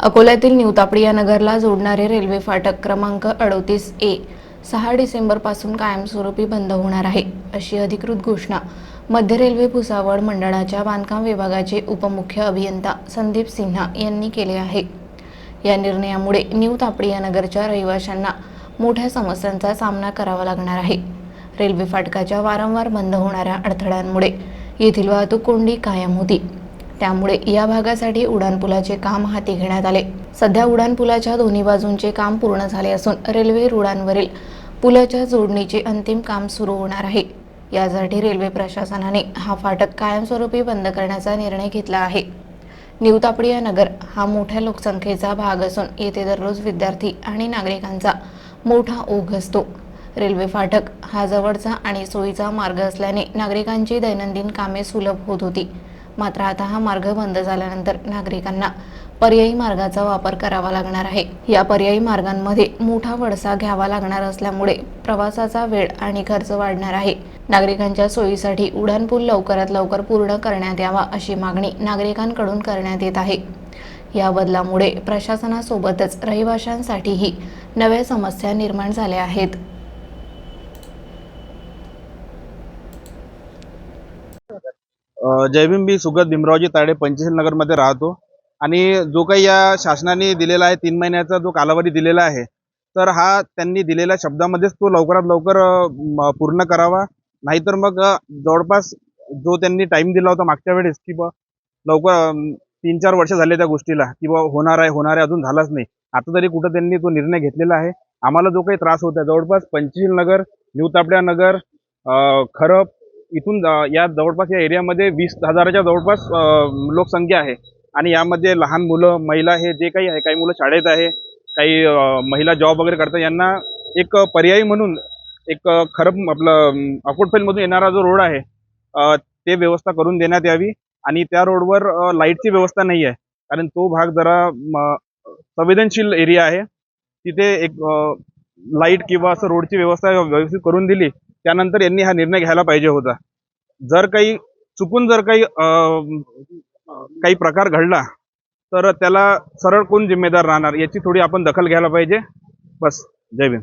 अकोल्यातील न्यू या नगरला जोडणारे रेल्वे फाटक क्रमांक अडोतीस ए सहा डिसेंबरपासून कायमस्वरूपी बंद होणार आहे अशी अधिकृत घोषणा मध्य रेल्वे भुसावळ मंडळाच्या बांधकाम विभागाचे उपमुख्य अभियंता संदीप सिन्हा यांनी केले आहे. या निर्णयामुळे न्यू तापडी या नगरच्या रहिवाशांना मोठ्या समस्यांचा सामना करावा लागणार आहे. रेल्वे फाटकाच्या वारंवार बंद होणाऱ्या अडथळ्यांमुळे येथील वाहतूक कोंडी कायम होती. त्यामुळे या भागासाठी उड्डाणपुलाचे काम हाती घेण्यात आले. सध्या उड्डाणपुलाच्या दोन्ही बाजूंचे काम पूर्ण झाले असून रेल्वे रुळांवरील पुलाच्या जोडणीचे अंतिम काम सुरू होणार आहे. यासाठी रेल्वे प्रशासनाने हा फाटक कायमस्वरूपी बंद करण्याचा निर्णय घेतला आहे. न्यू तापडिया नगर हा मोठ्या लोकसंख्येचा भाग असून येथे दररोज विद्यार्थी आणि नागरिकांचा मोठा ओघ असतो. रेल्वे फाटक हा जवळचा आणि सोयीचा मार्ग असल्याने नागरिकांची दैनंदिन कामे सुलभ होत होती. मात्र आता हा मार्ग बंद झाल्यानंतर नागरिकांना पर्यायी मार्गाचा वापर करावा लागणार आहे. या पर्यायी मार्गांमध्ये मोठा वडसा घ्यावा लागणार असल्यामुळे प्रवासाचा वेळ आणि खर्च वाढणार आहे. नागरिकांच्या सोयीसाठी उड्डाणपूल लवकरात लवकर पूर्ण करण्यात यावा अशी मागणी नागरिकांकडून करण्यात येत आहे. या बदलामुळे प्रशासनासोबतच रहिवाशांसाठीही नव्या समस्या निर्माण झाल्या आहेत. जयभीम बी सुगत भीमरावजी ताडे पंचशील नगरमध्ये राहतो. आणि जो काही या शासनाने दिलेला आहे तीन महिन्याचा जो कालावधी दिलेला आहे तर हा त्यांनी दिलेल्या शब्दामध्येच तो लवकरात लवकर म, पूर्ण करावा. नाहीतर मग जवळपास जो त्यांनी टाईम दिला होता मागच्या वेळेस की बा लवकर तीन चार वर्ष झाले त्या गोष्टीला की बा होणार आहे होणार आहे अजून झालाच नाही. आता तरी कुठं त्यांनी तो निर्णय घेतलेला आहे? आम्हाला जो काही त्रास होता जवळपास पंचशील नगर न्यू तापड्या नगर खरप इथून या जवळपास या एरियामध्ये वीस हजाराच्या जवळपास लोकसंख्या आहे. आणि यामध्ये लहान मुलं महिला हे जे काही आहे काही मुलं शाळेत आहे काही महिला जॉब वगैरे करतात यांना एक पर्यायी म्हणून एक खरं आपलं अकोटफेलमधून येणारा जो रोड आहे ते व्यवस्था करून देण्यात यावी. आणि त्या रोडवर लाईटची व्यवस्था नाही आहे. कारण तो भाग जरा म, संवेदनशील एरिया आहे. तिथे एक लाइट किंवा असं रोडची व्यवस्था व्यवस्थित करून दिली त्यानंतर यांनी हा निर्णय घ्यायला पाहिजे होता. जर काही चुकून जर काही काही प्रकार घडला तर त्याला सरळ कोण जिम्मेदार राहणार याची थोडी आपण दखल घ्यायला पाहिजे. बस जय भीम.